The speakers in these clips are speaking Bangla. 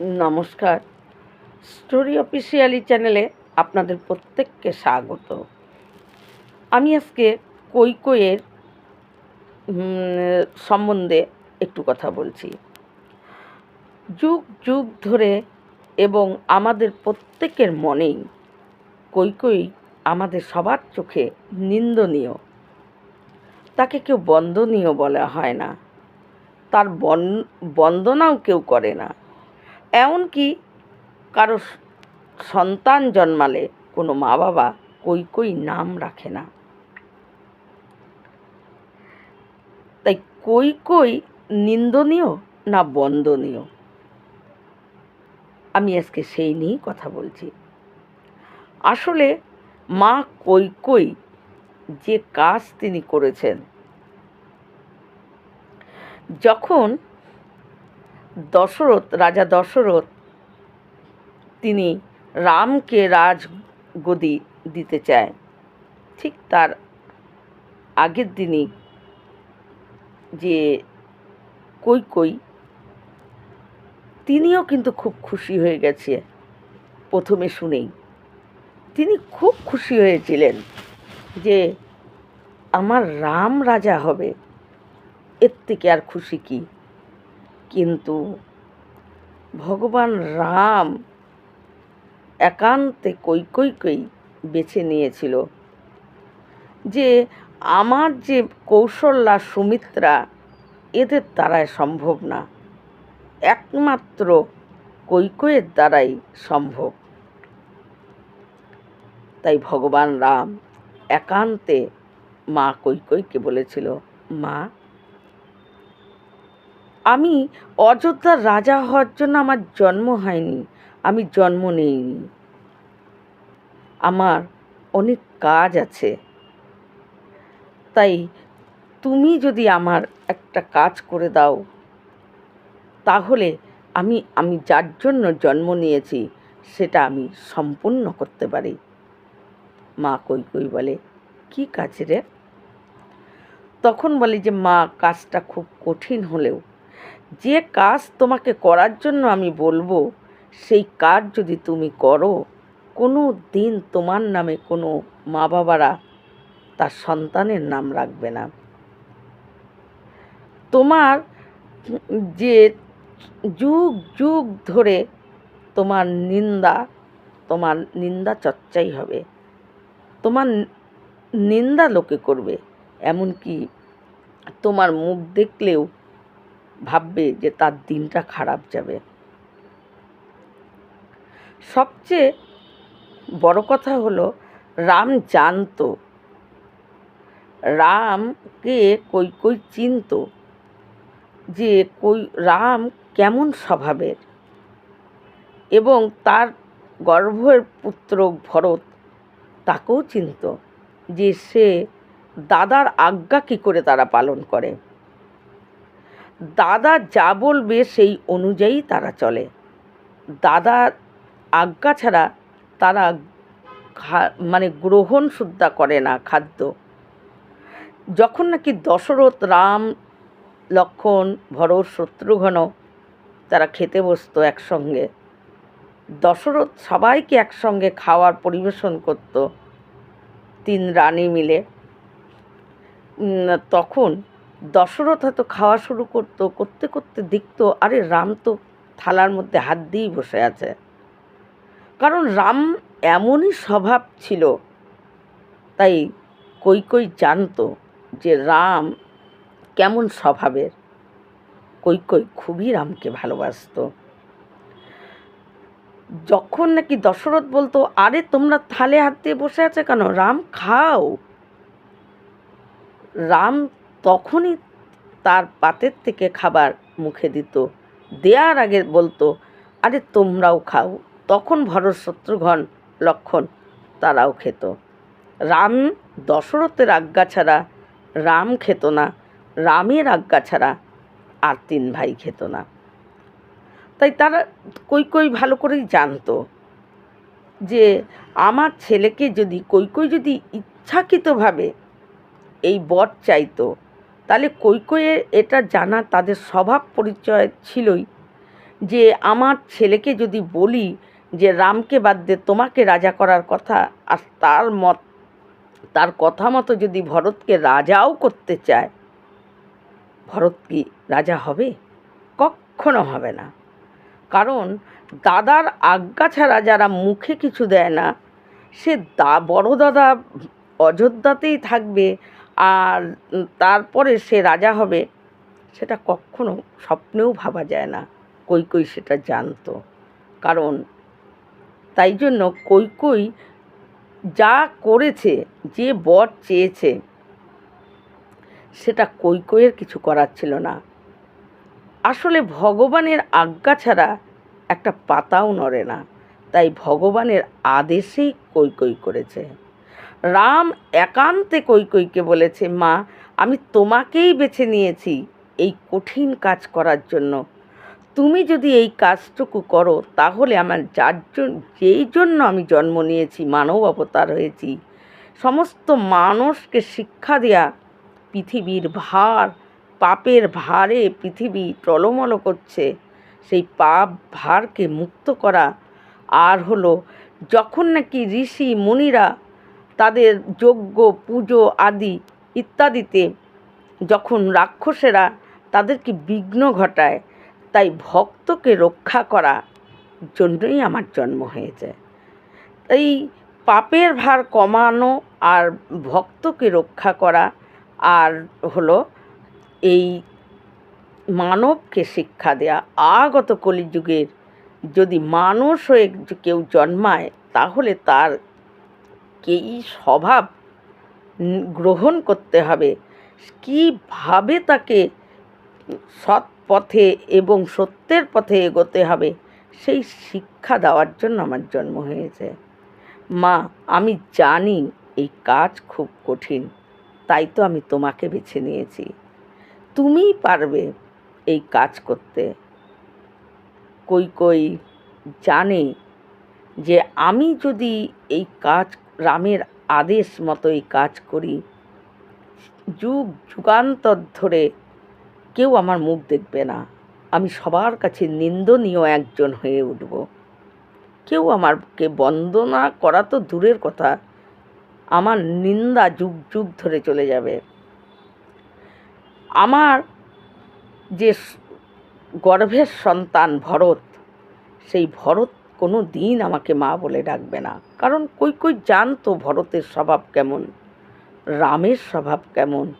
নমস্কার। স্টোরি অফিসিয়ালি চ্যানেলে আপনাদের প্রত্যেককে স্বাগত। আমি আজকে কৈকইয়ের উম, সম্বন্ধে একটু কথা বলছি। যুগ যুগ ধরে এবং আমাদের প্রত্যেকের মনেই কৈকই আমাদের সবার চোখে নিন্দনীয়। তাকে কেউ বন্দনীয় বলা হয় না। তার বন বন্দনাও কেউ করে না। এমনকি কারও সন্তান জন্মালে কোনো মা বাবা কই কই নাম রাখে না। তাই কই কই নিন্দনীয় না বন্দনীয়? আমি আজকে সেই নিয়েই কথা বলছি। আসলে মা কই কই যে কাজ তিনি করেছেন, যখন দশরথ, রাজা দশরথ, তিনি রামকে রাজগদি দিতে চায়। ঠিক তার আগের দিনই যে কই কই, তিনিও কিন্তু খুব খুশি হয়ে গেছে প্রথমে শুনেই। তিনি খুব খুশি হয়েছিলেন যে আমার রাম রাজা হবে, এর থেকে আর খুশি কি? কিন্তু ভগবান রাম একান্তে কই কই কই বেছে নিয়েছিল। যে আমার যে কৌশল্যা সুমিত্রা, এদের দ্বারাই সম্ভব না। একমাত্র কৈকয়ের দ্বারাই সম্ভব। তাই ভগবান রাম একান্তে মা কৈকইকে বলেছিল, মা আমি অযোধ্যার রাজা হওয়ার জন্য আমার জন্ম হয়নি, আমি জন্ম নেইনি। আমার অনেক কাজ আছে। তাই তুমি যদি আমার একটা কাজ করে দাও, তাহলে আমি আমি যার জন্য জন্ম নিয়েছি, সেটা আমি সম্পূর্ণ করতে পারি। মা কই কই বলে, কি কাজ রে? তখন বলে যে, মা, কাজটা খুব কঠিন হলেও যে কাজ তোমাকে করার জন্য আমি বলব, সেই কাজ যদি তুমি করো, কোনো দিন তোমার নামে কোনো মা বাবারা তার সন্তানের নাম রাখবে না। তোমার যে যুগ যুগ ধরে তোমার নিন্দা তোমার নিন্দা চর্চাই হবে। তোমার নিন্দা লোকে করবে। এমনকি তোমার মুখ দেখলেও ভাববে যে তার দিনটা খারাপ যাবে। সবচেয়ে বড় কথা হলো, রাম জানতো। রামকে কই কই চিনত যে কই, রাম কেমন স্বভাবের এবং তার গর্ভের পুত্র ভরত তাকেও চিনত যে সে দাদার আজ্ঞা কী করে তারা পালন করে। দাদা যা বলবে সেই অনুযায়ী তারা চলে। দাদার আজ্ঞা ছাড়া তারা মানে গ্রহণ শুদ্ধা করে না খাদ্য। যখন নাকি দশরথ, রাম, লক্ষণ, ভরত, শত্রুঘ্ন তারা খেতে বসতো একসঙ্গে। দশরথ সবাইকে একসঙ্গে খাওয়ার পরিবেশন করত তিন রানী মিলে। তখন দশরথ হয়তো খাওয়া শুরু করতো, করতে করতে দেখতো, আরে রাম তো থালার মধ্যে হাত দিয়েই বসে আছে। কারণ রাম এমনই স্বভাব ছিল, তাই কই কই জানতো যে রাম কেমন স্বভাবের। কই কই খুবই রামকে ভালোবাসতো। যখন নাকি দশরথ বলতো, আরে তোমরা থালে হাত দিয়ে বসে আছে কেন? রাম, খাও। রাম তখনই তার পাতের থেকে খাবার মুখে দিত। দেওয়ার আগে বলতো, আরে তোমরাও খাও। তখন ভরত শত্রুঘ্ন লক্ষণ তারাও খেত। রাম দশরথের আজ্ঞা ছাড়া রাম খেত না, রামের আজ্ঞা ছাড়া আর তিন ভাই খেত না। তাই তারা কই কই ভালো করেই জানতো যে, আমার ছেলেকে যদি কই কই যদি ইচ্ছাকৃতভাবে এই বর চাইতো তাহলে কৈকয়ের এটা জানা তাদের স্বভাব পরিচয় ছিলই যে আমার ছেলেকে যদি বলি যে রামকে বাদ দিয়ে তোমাকে রাজা করার কথা আর তার মত, তার কথা মতো যদি ভরতকে রাজাও করতে চায়, ভরত কি রাজা হবে? কখনো হবে না। কারণ দাদার আজ্ঞা ছাড়া যারা মুখে কিছু দেয় না, সে দা, বড় দাদা অযোধ্যাতেই থাকবে আর তারপরে সে রাজা হবে, সেটা কখনো স্বপ্নেও ভাবা যায় না। কৈকই সেটা জানতো। কারণ তাই জন্য কৈকই যা করেছে, যে বর চেয়েছে, সেটা কৈকইয়ের কিছু করার ছিল না। আসলে ভগবানের আজ্ঞা ছাড়া একটা পাতাও নড়ে না। তাই ভগবানের আদেশেই কৈকই করেছে। রাম একান্তে কৈকইকে বলেছে, মা, আমি তোমাকেই বেছে নিয়েছি এই কঠিন কাজ করার জন্য। তুমি যদি এই কাজটুকু করো, তাহলে আমার যার জন্য যেই জন্য আমি জন্ম নিয়েছি, মানব অবতার হয়েছি, সমস্ত মানুষকে শিক্ষা দেয়া পৃথিবীর ভার, পাপের ভারে পৃথিবী টলমল করছে, সেই পাপ ভারকে মুক্ত করা। আর হলো, যখন নাকি ঋষি, মুনিরা তাদের যজ্ঞ, পুজো আদি ইত্যাদিতে যখন রাক্ষসেরা তাদেরকে বিঘ্ন ঘটায়, তাই ভক্তকে রক্ষা করা জন্যই আমার জন্ম হয়েছে। এই পাপের ভার কমানো আর ভক্তকে রক্ষা করা আর হলো এই মানবকে শিক্ষা দেয়া, আগত কলিযুগের যদি মানুষ হয়ে কেউ জন্মায়, তাহলে তার কেই স্বভাব গ্রহণ করতে হবে? কীভাবে তাকে সৎ পথে এবং সত্যের পথে এগোতে হবে? সেই শিক্ষা দেওয়ার জন্য আমার জন্ম হয়েছে। মা, আমি জানি এই কাজ খুব কঠিন, তাই তো আমি তোমাকে বেছে নিয়েছি। তুমিই পারবে এই কাজ করতে। কই কই জানে যে আমি যদি এই কাজ রামের আদেশ মতোই কাজ করি। যুগ যুগান্তর ধরে কেউ আমার মুখ দেখবে না। আমি সবার কাছে নিন্দনীয় একজন হয়ে উঠব। কেউ আমারকে বন্দনা করা তো দূরের কথা। আমার নিন্দা যুগ যুগ ধরে চলে যাবে। আমার যে গর্ভের সন্তান ভরত, সেই ভরত কোনো দিন আমাকে মা বলে ডাকবে না। কারণ কই কই জানতো ভরতের স্বভাব কেমন? রামের স্বভাব কেমন?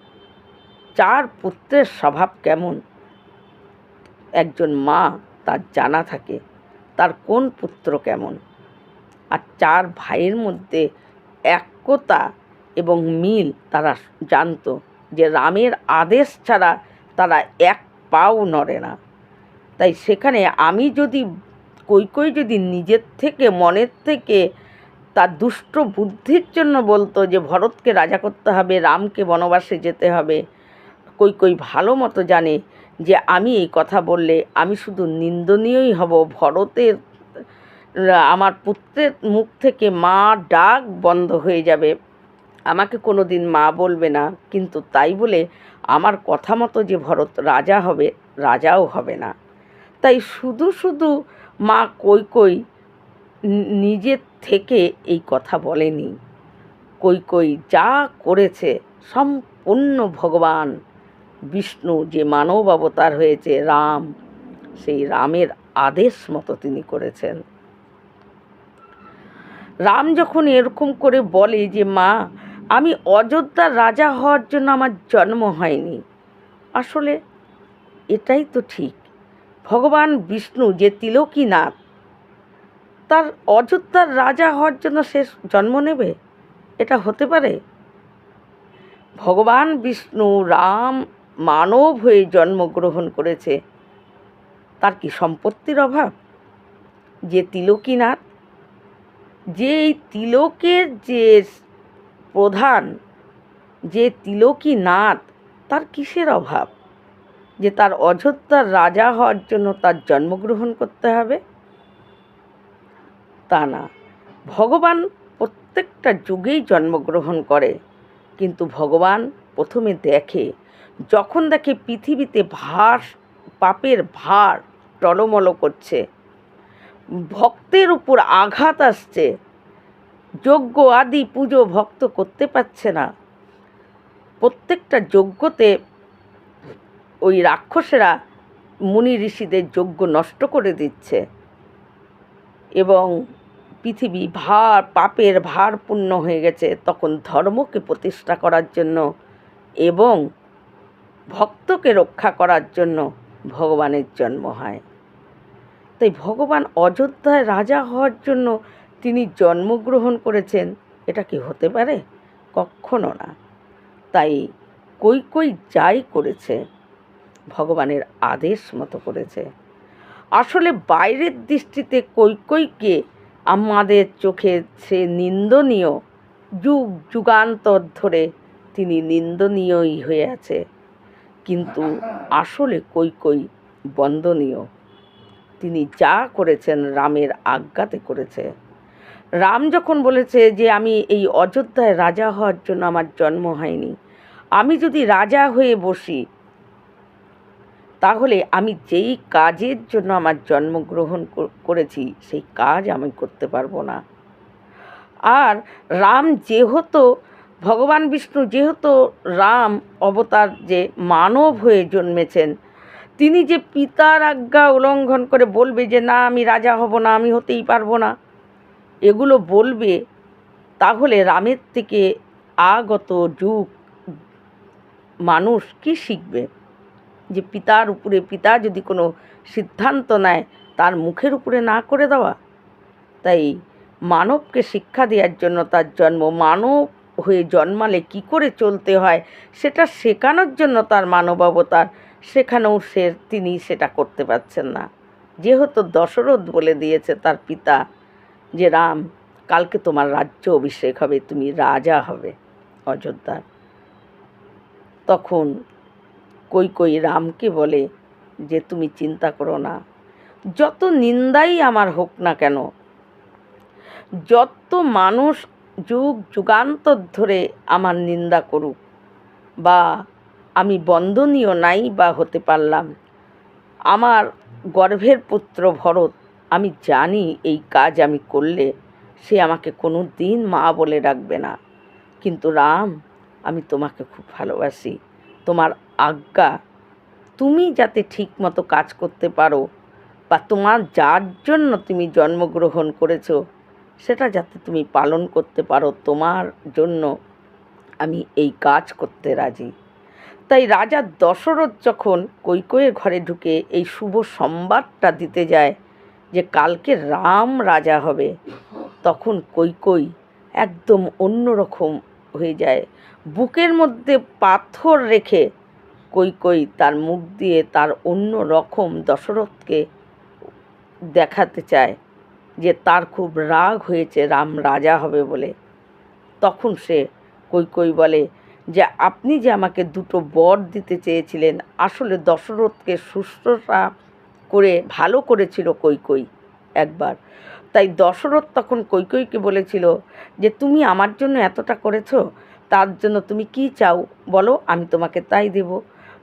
চার পুত্রের স্বভাব কেমন? একজন মা, তার জানা থাকে, তার কোন পুত্র কেমন? আর চার ভাইয়ের মধ্যে একতা এবং মিল তারা জানতো যে রামের আদেশ ছাড়া তারা এক পাও নড়ে না। তাই সেখানে আমি যদি কই কই যদি নিজের থেকে, মনের থেকে তার দুষ্ট বুদ্ধির জন্য বলতো যে, ভরতকে রাজা করতে হবে, রামকে বনবাসে যেতে হবে কই কই ভালো মতো জানে যে, আমি এই কথা বললে আমি শুধু নিন্দনীয়ই হব। ভরতের, আমার পুত্রের মুখ থেকে মা ডাক বন্ধ হয়ে যাবে। আমাকে কোনো দিন মা বলবে না, কিন্তু তাই বলে আমার কথা মতো যে, ভরত রাজা হবে, রাজাও হবে না। তাই শুধু শুধু মা কই কই নিজের থেকে এই কথা বলেনি। কই কই যা করেছে সম্পূর্ণ ভগবান। বিষ্ণু যে মানব অবতার হয়েছে রাম, সেই রামের আদেশ মতো তিনি করেছেন। রাম যখন এরকম করে বলে যে, মা, আমি অযোধ্যার রাজা হওয়ার জন্য আমার জন্ম হয়নি। আসলে এটাই তো ঠিক। ভগবান বিষ্ণু যে তিলকীনাথ, তার অযোধ্যার রাজা হওয়ার জন্য সে জন্ম নেবে? এটা হতে পারে? ভগবান বিষ্ণু রাম মানব হয়ে জন্মগ্রহণ করেছে। তার কি সম্পত্তির অভাব? যে তিলকীনাথ, যে এই তিলকের যে প্রধান, যে তিলকীনাথ, তার কিসের অভাব? যে তার অযোধ্যার রাজা হওয়ার জন্য তার জন্মগ্রহণ করতে হবে? তা না। ভগবান প্রত্যেকটা যুগেই জন্মগ্রহণ করে, কিন্তু ভগবান প্রথমে দেখে। যখন দেখে পৃথিবীতে ভার, পাপের ভার টলমলো করছে, ভক্তের উপর আঘাত আসছে, যজ্ঞ আদি পুজো ভক্ত করতে পারছে না। প্রত্যেকটা যজ্ঞতে ওই রাক্ষসেরা মুনি ঋষিদের যজ্ঞ নষ্ট করে দিচ্ছে। এবং পৃথিবী ভার, পাপের ভারপূর্ণ হয়ে গেছে। তখন ধর্মকে প্রতিষ্ঠা করার জন্য এবং ভক্তকে রক্ষা করার জন্য ভগবানের জন্ম হয়। তাই ভগবান অযোধ্যায় রাজা হওয়ার জন্য তিনি জন্মগ্রহণ করেছেন। এটা কি হতে পারে? কখনো না। তাই কই কই যাই করেছে। ভগবানের আদেশ মতো করেছে। আসলে বাইরের দৃষ্টিতে কৈকইকে আমাদের চোখে সে নিন্দনীয় যুগ যুগান্তর ধরে তিনি নিন্দনীয়ই হয়ে আছে। কিন্তু আসলে কৈকই বন্দনীয়। তিনি যা করেছেন রামের আজ্ঞাতে করেছে। রাম যখন বলেছে যে আমি এই অযোধ্যায় রাজা হওয়ার জন্য আমার জন্ম হয়নি, আমি যদি রাজা হয়ে বসি তাহলে আমি যেই কাজের জন্য আমার জন্মগ্রহণ করেছি, সেই কাজ আমি করতে পারব না। আর রাম যেহেতু, ভগবান বিষ্ণু যেহেতু রাম অবতার যে মানব হয়ে জন্মেছেন, তিনি যে পিতার আজ্ঞা উল্লঙ্ঘন করে বলবে যে না, আমি রাজা হব না, আমি হতেই পারব না, এগুলো বলবে, তাহলে রামের থেকে আগত যুগ মানুষ কি শিখবে? যে পিতার উপরে, পিতা যদি কোনো সিদ্ধান্ত নেয়, তার মুখের উপরে না করে দেওয়া? তাই মানবকে শিক্ষা দেওয়ার জন্য তার জন্ম, মানব হয়ে জন্মালে কি করে চলতে হয়? সেটা শেখানোর জন্য তার মানব অবতার। সেখানেও সে, তিনি সেটা করতে পারছেন না। যেহেতু দশরথ বলে দিয়েছে তার পিতা যে, রাম, কালকে তোমার রাজ্য অভিষেক হবে, তুমি রাজা হবে। অযোধ্যার। তখন কই কই রামকে বলে যে তুমি চিন্তা করো না। যত নিন্দাই আমার হোক না কেন, যত মানুষ যুগ যুগান্তর ধরে আমার নিন্দা করুক বা আমি বন্ধনীয় নাই বা হতে পারলাম, আমার গর্ভের পুত্র ভরত, আমি জানি এই কাজ আমি করলে সে আমাকে কোনো দিন মা বলে রাখবে না। কিন্তু রাম, আমি তোমাকে খুব ভালোবাসি। তোমার আজ্ঞা। তুমি যাতে ঠিক মতো কাজ করতে পারো বা তোমার যার জন্য তুমি জন্মগ্রহণ করেছ, সেটা যাতে তুমি পালন করতে পারো, তোমার জন্য আমি এই কাজ করতে রাজি। তাই রাজা দশরথ যখন কৈকয়ের ঘরে ঢুকে এই শুভ সংবাদটা দিতে যায় যে কালকে রাম রাজা হবে, তখন কৈকই একদম অন্যরকম হয়ে যায়। বুকের মধ্যে পাথর রেখে কৈকই তার মুখ দিয়ে তার অন্য রকম দশরথকে দেখাতে চায় যে তার খুব রাগ হয়েছে, রাম রাজা হবে বলে। তখন সে কৈকই বলে যে, আপনি যে আমাকে দুটো বর দিতে চেয়েছিলেন, আসলে দশরথকে শুশ্রূষা করে, ভালো করেছিল কৈকই একবার তাই দশরথ তখন কৈকইকে বলেছিল যে, তুমি আমার জন্য এতটা করেছ, তার জন্য তুমি কি চাও? বলো, আমি তোমাকে তাই দেব।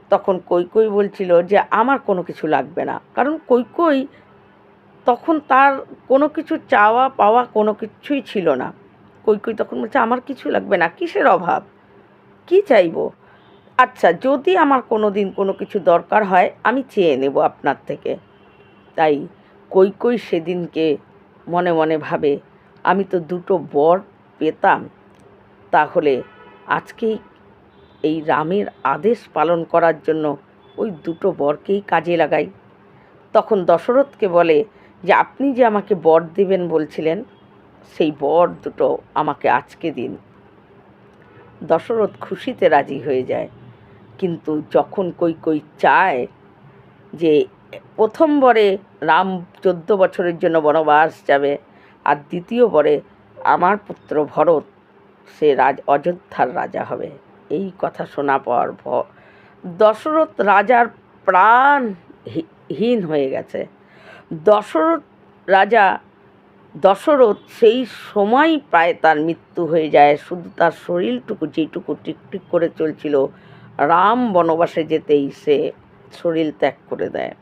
তখন কৈকই বলছিল যে, আমার কোনো কিছু লাগবে না। কারণ কৈকই তখন তার কোনো কিছু চাওয়া, পাওয়া কোনো কিছুই ছিল না। কৈকই তখন বলছে, আমার কিছু লাগবে না, কিসের অভাব? কি চাইব? আচ্ছা যদি আমার কোনো দিন কোনো কিছু দরকার হয়, আমি চেয়ে নেব আপনার থেকে। তাই কৈকই সেদিনকে মনে মনে ভাবে, আমি তো দুটো বর পেতাম, তাহলে আজকেই এই রামের আদেশ পালন করার জন্য ওই দুটো বরকেই কাজে লাগাই। তখন দশরথকে বলে, যে আপনি যে আমাকে বর দেবেন বলছিলেন, সেই বর দুটো আমাকে আজকে দিন। দশরথ খুশিতে রাজি হয়ে যায়, কিন্তু যখন কই কই চায় যে প্রথম বরে রাম চোদ্দ বছরের জন্য বনবাস যাবে আর দ্বিতীয় বরে আমার পুত্র ভরত, সে রাজ, অযোধ্যার রাজা হবে। এই কথা শোনা পর দশরথ রাজার প্রাণ হীন হয়ে গেছে। দশরথ রাজা, দশরথ সেই সময় প্রায় তার মৃত্যু হয়ে যায়, শুধু তার শরীরটুকু যেটুকু টিকটিক করে চলছিল, রাম বনবাসে যেতেই সে শরীর ত্যাগ করে দেয়।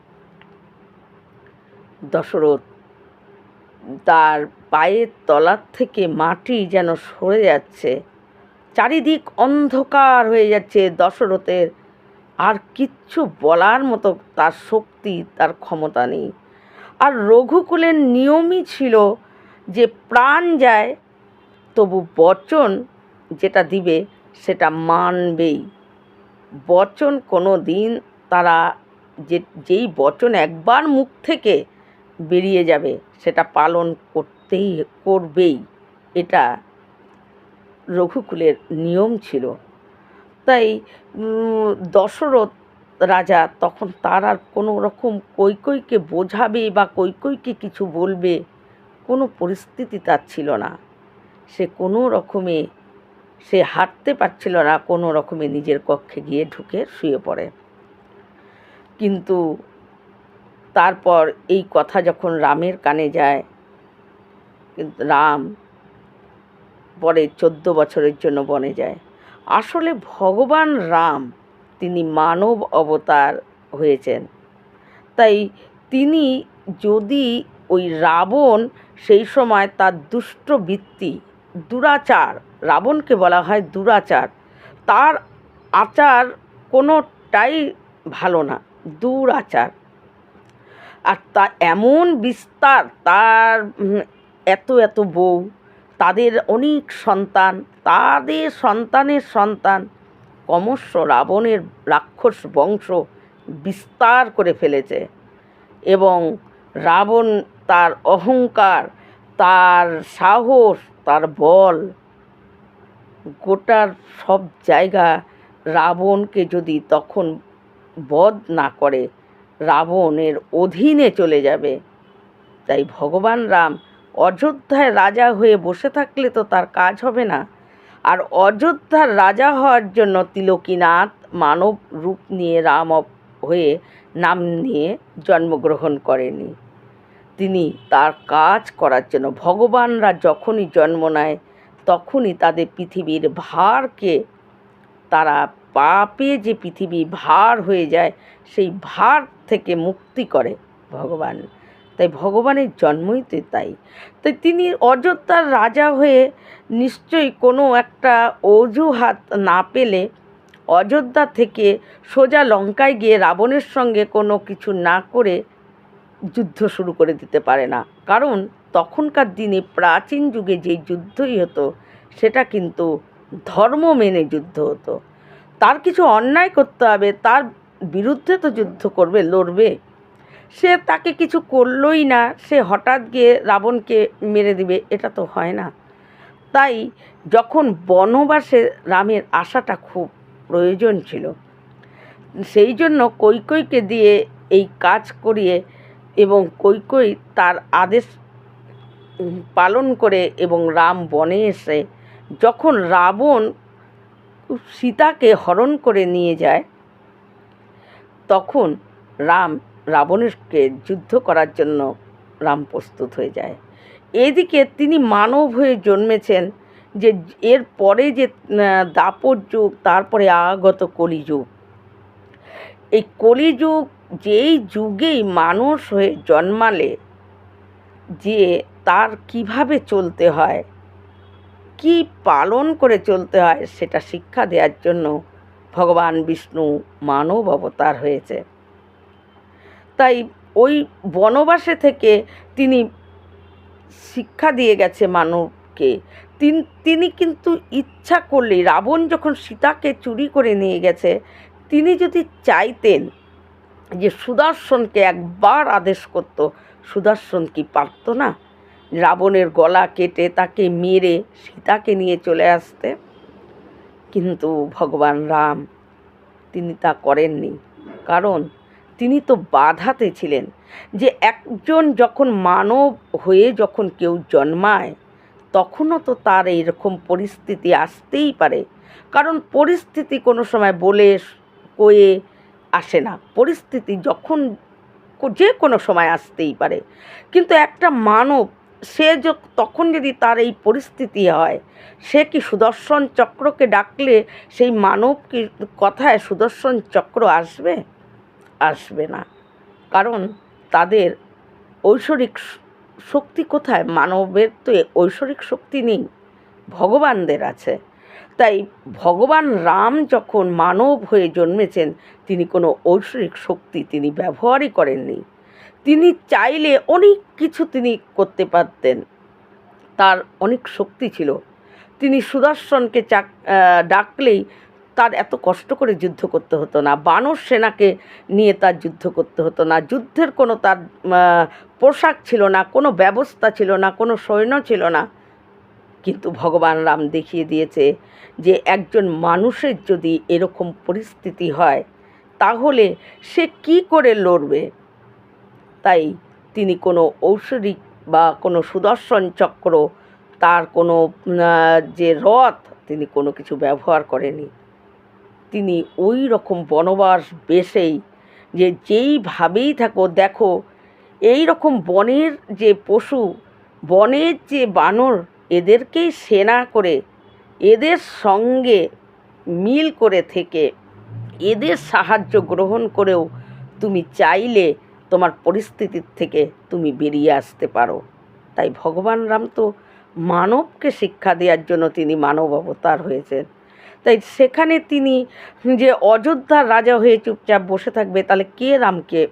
দশরথ, তার পায়ের তলার থেকে মাটি যেন সরে যাচ্ছে। চারিদিক অন্ধকার হয়ে যাচ্ছে দশরথের। আর কিচ্ছু বলার মতো তার শক্তি, তার ক্ষমতা নেই। আর রঘুকুলের নিয়মই ছিল যে প্রাণ যায়, তবু বচন যেটা দিবে সেটা মানবেই। বচন কোনো দিন তারা যে, যেই বচন একবার মুখ থেকে বেরিয়ে যাবে, সেটা পালন করতেই করবেই। এটা রঘুকুলের নিয়ম ছিল। তাই দশরথ রাজা তখন তার আর কোনো রকম কৈকইকে বোঝাবে বা কৈকইকে কিছু বলবে কোনো পরিস্থিতি তার ছিল না। সে কোনো রকমে, সে হাঁটতে পারছিল না, কোনো রকমে নিজের কক্ষে গিয়ে ঢুকে শুয়ে পড়ে। কিন্তু তারপর এই কথা যখন রামের কানে যায়, রাম পরে চোদ্দ বছরের জন্য বনে যায়। আসলে ভগবান রাম, তিনি মানব অবতার হয়েছেন। তাই তিনি যদি ওই রাবণ সেই সময় তার দুষ্ট বৃত্তি, দুরাচার, রাবণকে বলা হয় দুরাচার, তার আচার কোনোটাই ভালো না, দুরাচার। আর তা এমন বিস্তার, তার এত এত বউ, তাদের অনেক সন্তান, তাদের সন্তানের সন্তান, ক্রমশ রাবণের রাক্ষস বংশ বিস্তার করে ফেলেছে এবং রাবণ তার অহংকার, তার সাহস, তার বল গোটার সব জায়গা রাবণকে যদি তখন বধ না করে রাবণের অধীনে চলে যাবে। তাই ভগবান রাম অযোধ্যায় রাজা হয়ে বসে থাকলে তো তার কাজ হবে না। আর অযোধ্যার রাজা হওয়ার জন্য তিলকীনাথ মানব রূপ নিয়ে রাম হয়ে নাম নিয়ে জন্মগ্রহণ করেনি। তিনি তার কাজ করার জন্য ভগবানরা যখনই জন্ম নেয়, তখনই তাদের পৃথিবীর ভারকে তারা পাপে যে পৃথিবী ভার হয়ে যায়, সেই ভার থেকে মুক্তি করে ভগবান। তাই ভগবানের জন্মই তো তাই। তাই তিনি অযোধ্যার রাজা হয়ে নিশ্চয়ই কোনো একটা অজুহাত না পেলে অযোধ্যা থেকে সোজা লঙ্কায় গিয়ে রাবণের সঙ্গে কোনো কিছু না করে যুদ্ধ শুরু করে দিতে পারে না। কারণ তখনকার দিনে প্রাচীন যুগে যেই যুদ্ধই হতো, সেটা কিন্তু ধর্ম মেনে যুদ্ধ হতো। তার কিছু অন্যায় করতে হবে, তার বিরুদ্ধে তো যুদ্ধ করবে, লড়বে। সে তাকে কিছু করলোই না, সে হঠাৎ গিয়ে রাবণকে মেরে দিবে, এটা তো হয় না। তাই যখন বনবাসে রামের আসাটা খুব প্রয়োজন ছিল, সেই জন্য কৈকইকে দিয়ে এই কাজ করিয়ে এবং কৈকই তার আদেশ পালন করে এবং রাম বনে এসে যখন রাবণ সীতাকে হরণ করে নিয়ে যায়, তখন রাম রাবণেরকে যুদ্ধ করার জন্য রাম প্রস্তুত হয়ে যায়। এদিকে তিনি মানব হয়ে জন্মেছেন যে এর পরে যে দাপর যুগ, তারপরে আগত কলিযুগ। এই কলিযুগ যেই যুগেই মানুষ হয়ে জন্মালে, যে তার কীভাবে চলতে হয় কি পালন করে চলতে হয় সেটা শিক্ষা দেওয়ার জন্য ভগবান বিষ্ণু মানব অবতার হয়েছে। তাই ওই বনবাসে থেকে তিনি শিক্ষা দিয়ে গেছে মানবকে। তিন- কিন্তু ইচ্ছা করলে রাবণ যখন সীতাকে চুরি করে নিয়ে গেছে, তিনি যদি চাইতেন যে সুদর্শনকে একবার আদেশ করত, সুদর্শন কি পারত না? রাবণের গলা কেটে তাকে মেরে সীতাকে নিয়ে চলে আসতে। কিন্তু ভগবান রাম, তিনি তা করেননি। কারণ তিনি তো বাধাতে ছিলেন যে একজন যখন মানব হয়ে যখন কেউ জন্মায়, তখনও তো তার এইরকম পরিস্থিতি আসতেই পারে। কারণ পরিস্থিতি কোনো সময় বলে কয়ে আসে না। পরিস্থিতি যখন যে কোনো সময় আসতেই পারে। কিন্তু একটা মানব সে তখন যদি তার এই পরিস্থিতি হয়, সে কি সুদর্শন চক্রকে ডাকলে সেই মানব কি কথায় সুদর্শন চক্র আসবে? আসবে না। কারণ তাদের ঐশ্বরিক শক্তি কোথায়? মানবের তো ঐশ্বরিক শক্তি নেই, ভগবানদের আছে। তাই ভগবান রাম যখন মানব হয়ে জন্মেছেন, তিনি কোনো ঐশ্বরিক শক্তি তিনি ব্যবহারই করেননি। তিনি চাইলে অনেক কিছু তিনি করতে পারতেন। তার অনেক শক্তি ছিল। তিনি সুদর্শনকে চাক ডাকলেই তার এত কষ্ট করে যুদ্ধ করতে হতো না। বানর সেনাকে নিয়ে তার যুদ্ধ করতে হতো না। যুদ্ধের কোনো তার পোশাক ছিল না, কোনো ব্যবস্থা ছিল না, কোনো সৈন্য ছিল না। কিন্তু ভগবান রাম দেখিয়ে দিয়েছে যে একজন মানুষের যদি এরকম পরিস্থিতি হয়, তাহলে সে কি করে লড়বে? তাই তিনি কোনো ঔষধিক বা কোনো সুদর্শন চক্র, তার কোনো যে রথ, তিনি কোনো কিছু ব্যবহার করেনি। তিনি ওই রকম বনবাস বেশেই যে যেইভাবেই থাকো, দেখো, এই রকম বনের যে পশু, বনের যে বানর, এদেরকেই সেনা করে, এদের সঙ্গে মিল করে থেকে, এদের সাহায্য গ্রহণ করেও তুমি চাইলে তোমার পরিস্থিতির থেকে তুমি বেরিয়ে আসতে পারো। তাই ভগবান রাম তো মানবকে শিক্ষা দেওয়ার জন্য তিনি মানব অবতার হয়েছেন। তাই সেখানে তিনি যে অযোধ্যার রাজা হয়ে চুপচাপ বসে থাকবে, তাহলে কে রামকে?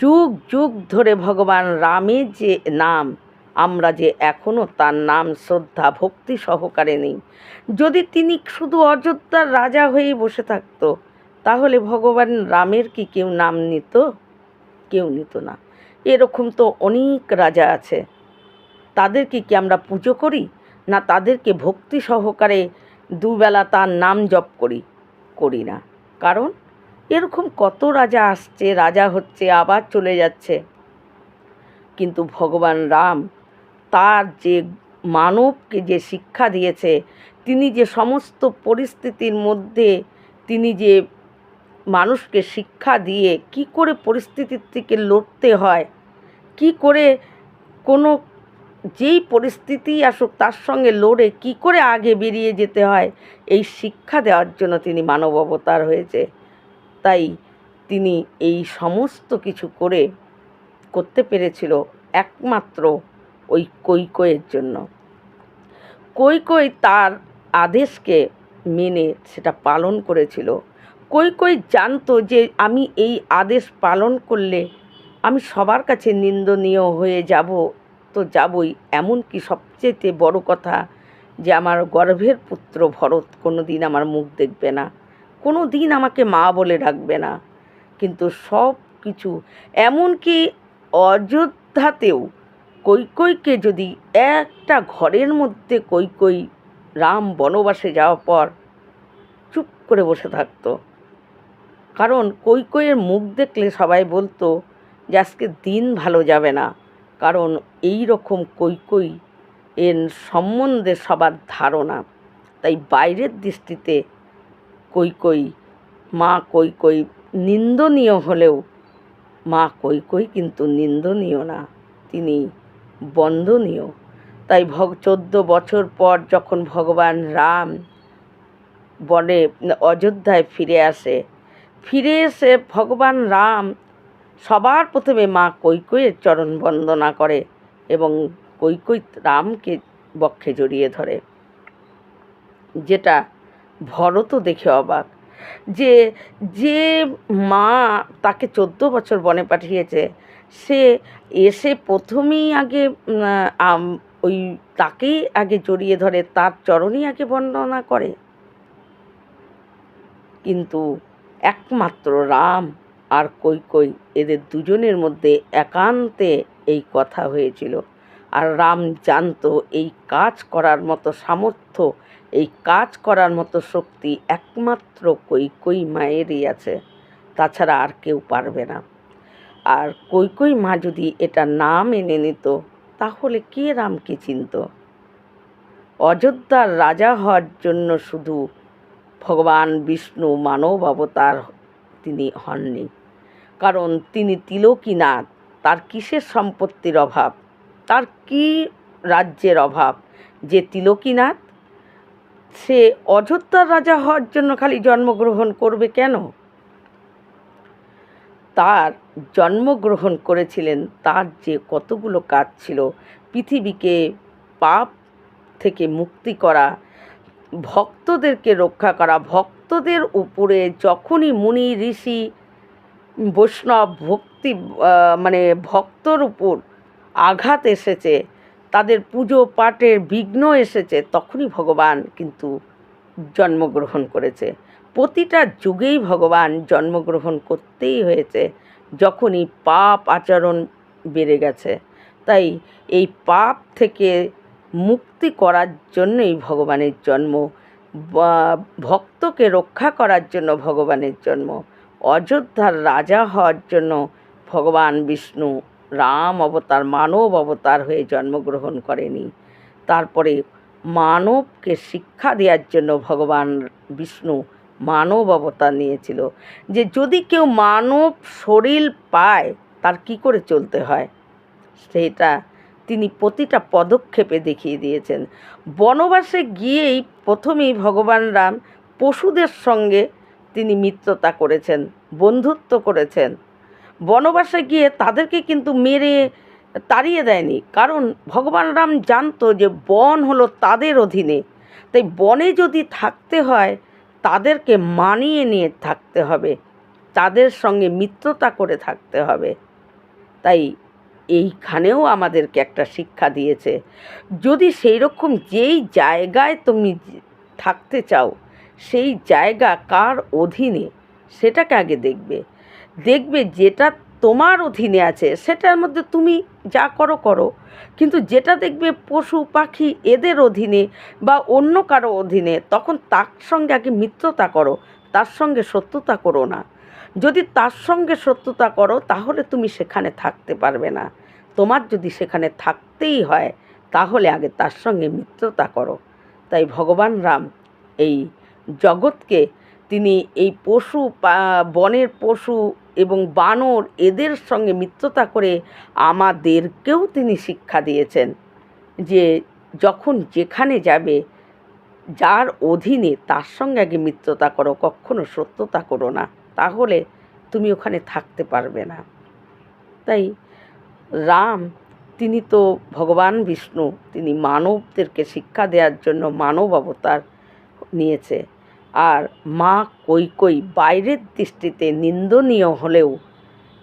যুগ যুগ ধরে ভগবান রামের যে নাম, আমরা যে এখনও তার নাম শ্রদ্ধা, ভক্তি সহকারে নেই। যদি তিনি শুধু অযোধ্যার রাজা হয়েই বসে থাকতো, তাহলে ভগবান রামের কি কেউ নাম নিত? কেউ নিত না। এরকম তো অনেক রাজা আছে। তাদেরকে কি আমরা পুজো করি? না তাদেরকে ভক্তি সহকারে দুবেলা তার নাম জপ করি করি না। কারণ এরকম কত রাজা আসছে, রাজা হচ্ছে, আবার চলে যাচ্ছে। কিন্তু ভগবান রাম তার যে মানবকে যে শিক্ষা দিয়েছে, তিনি যে সমস্ত পরিস্থিতির মধ্যে তিনি যে মানুষকে শিক্ষা দিয়ে কি করে পরিস্থিতির থেকে লড়তে হয়, কি করে কোনো যেই পরিস্থিতি আসুক তার সঙ্গে লড়ে কি করে আগে বেরিয়ে যেতে হয়, এই শিক্ষা দেওয়ার জন্য তিনি মানব অবতার হয়েছে। তাই তিনি এই সমস্ত কিছু করে করতে পেরেছিল একমাত্র ওই কৈকয়ের জন্য। কৈকই তার আদেশকে মেনে সেটা পালন করেছিল। কৈকই জানতো যে আমি এই আদেশ পালন করলে আমি সবার কাছে নিন্দনীয় হয়ে যাব? তো যাবই। এমনকি সবচেয়ে বড় কথা যে আমার গর্ভের পুত্র ভরত কোনো দিন আমার মুখ দেখবে না কোনো দিন আমাকে মা বলে ডাকবে না। কিন্তু সব কিছু এমনকি অযোধ্যাতেও কৈকইকে যদি একটা ঘরের মধ্যে কৈকই রাম বনবাসে যাওয়ার পর চুপ করে বসে থাকতো। কারণ কৈকইয়ের মুখ দেখলে সবাই বলতো যে আজকে দিন ভালো যাবে না। কারণ এই রকম কৈকই এর সম্বন্ধে সবার ধারণা। তাই বাইরের দৃষ্টিতে কৈকই মা কৈকই নিন্দনীয় হলেও মা কৈকই কিন্তু নিন্দনীয় না, তিনি বন্দনীয়। তাই ভগ চোদ্দ বছর পর যখন ভগবান রাম বনে অযোধ্যায় ফিরে আসে ফিরে এসে ভগবান রাম সবার প্রথমে মা কৈকইয়ের চরণ বন্দনা করে এবং কৈকই রামকে বক্ষে জড়িয়ে ধরে। যেটা ভরতও দেখে অবাক যে যে মা তাকে চোদ্দ বছর বনে পাঠিয়েছে, সে এসে প্রথমেই আগে ওই তাকেই আগে জড়িয়ে ধরে, তার চরণই আগে বন্দনা করে। কিন্তু একমাত্র রাম আর কৈকই এদের দুজনের মধ্যে একান্তে এই কথা হয়েছিল। আর রাম জানতো এই কাজ করার মতো সামর্থ্য, এই কাজ করার মতো শক্তি একমাত্র কৈকই মায়েরই আছে, তাছাড়া আর কেউ পারবে না। আর কৈকই মা যদি এটা না মেনে নিত, তাহলে কে রামকে চিনত? অযোধ্যার রাজা হওয়ার জন্য শুধু ভগবান বিষ্ণু মানব অবতার তিনি হননি। কারণ তিনি তিলকীনাথ, তার কিসের সম্পত্তির অভাব? তার কি রাজ্যের অভাব? যে তিলকীনাথ, সে অযোধ্যার রাজা হওয়ার জন্য খালি জন্মগ্রহণ করবে কেন? তার জন্মগ্রহণ করেছিলেন, তার যে কতগুলো কাজ ছিল, পৃথিবীকে পাপ থেকে মুক্তি করা ভক্তদেরকে রক্ষা করা, ভক্তদের উপরে যখনই মুনি, ঋষি, বৈষ্ণব ভক্তি মানে ভক্তর উপর আঘাত এসেছে, তাদের পুজো পাঠের বিঘ্ন এসেছে, তখনই ভগবান কিন্তু জন্মগ্রহণ করেছে। প্রতিটা যুগেই ভগবান জন্মগ্রহণ করতেই হয়েছে, যখনই পাপ আচরণ বেড়ে গেছে। তাই এই পাপ থেকে মুক্তি করার জন্যই ভগবানের জন্ম ভক্তকে রক্ষা করার জন্য ভগবানের জন্ম, অযোধ্যার রাজা হওয়ার জন্য ভগবান বিষ্ণু রাম অবতার, মানব অবতার হয়ে জন্মগ্রহণ করেনি। তারপরে মানবকে শিক্ষা দেওয়ার জন্য ভগবান বিষ্ণু মানব অবতার নিয়েছিল। যে যদি কেউ মানব শরীর পায়, তার কি করে চলতে হয়? সেটা তিনি প্রতিটা পদক্ষেপে দেখিয়ে দিয়েছেন। বনবাসে গিয়েই প্রথমেই ভগবান রাম পশুদের সঙ্গে তিনি মিত্রতা করেছেন, বন্ধুত্ব করেছেন। বনবাসে গিয়ে তাদেরকে কিন্তু মেরে তাড়িয়ে দেয়নি, কারণ ভগবান রাম জানতো যে বন হলো তাদের অধীনে। তাই বনে যদি থাকতে হয়, তাদেরকে মানিয়ে নিয়ে থাকতে হবে, তাদের সঙ্গে মিত্রতা করে থাকতে হবে। তাই এইখানেও আমাদেরকে একটা শিক্ষা দিয়েছে। যদি সেই রকম যেই জায়গায় তুমি থাকতে চাও, সেই জায়গা কার অধীনে, সেটাকে আগে দেখবে। দেখবে যেটা তোমার অধীনে আছে, সেটার মধ্যে তুমি যা করো করো। কিন্তু যেটা দেখবে পশু, পাখি এদের অধীনে বা অন্য কারও অধীনে, তখন তার সঙ্গে আগে মিত্রতা করো, তার সঙ্গে সত্যতা করো না। যদি তার সঙ্গে সত্যতা করো, তাহলে তুমি সেখানে থাকতে পারবে না। তোমার যদি সেখানে থাকতেই হয়, তাহলে আগে তার সঙ্গে মিত্রতা করো। তাই ভগবান রাম এই জগৎকে তিনি এই পশু বনের পশু এবং বানর এদের সঙ্গে মিত্রতা করে আমাদেরকেও তিনি শিক্ষা দিয়েছেন যে যখন যেখানে যাবে, যার অধীনে তার সঙ্গে আগে মিত্রতা করো, কখনো সত্যতা করো না। তাহলে তুমি ওখানে থাকতে পারবে না। তাই রাম, তিনি তো ভগবান বিষ্ণু, তিনি মানবদেরকে শিক্ষা দেওয়ার জন্য মানব অবতার নিয়েছে। আর মা কৈকই বাইরের দৃষ্টিতে নিন্দনীয় হলেও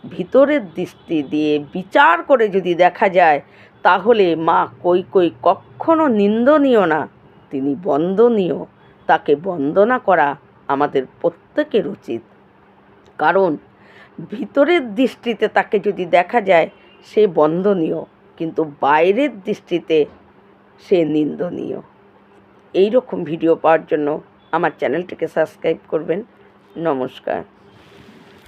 ভিতরের দৃষ্টি দিয়ে বিচার করে যদি দেখা যায়, তাহলে মা কৈকই কখনো নিন্দনীয় না, তিনি বন্দনীয়। তাকে বন্দনা করা আমাদের প্রত্যেকের উচিত। কারণ ভিতরের দৃষ্টিতে তাকে যদি দেখা যায়, সে বন্ধনীয়, কিন্তু বাইরের দৃষ্টিতে সে নিন্দনীয়। এই রকম ভিডিও পাওয়ার জন্য আমার চ্যানেলটিকে সাবস্ক্রাইব করবেন। নমস্কার।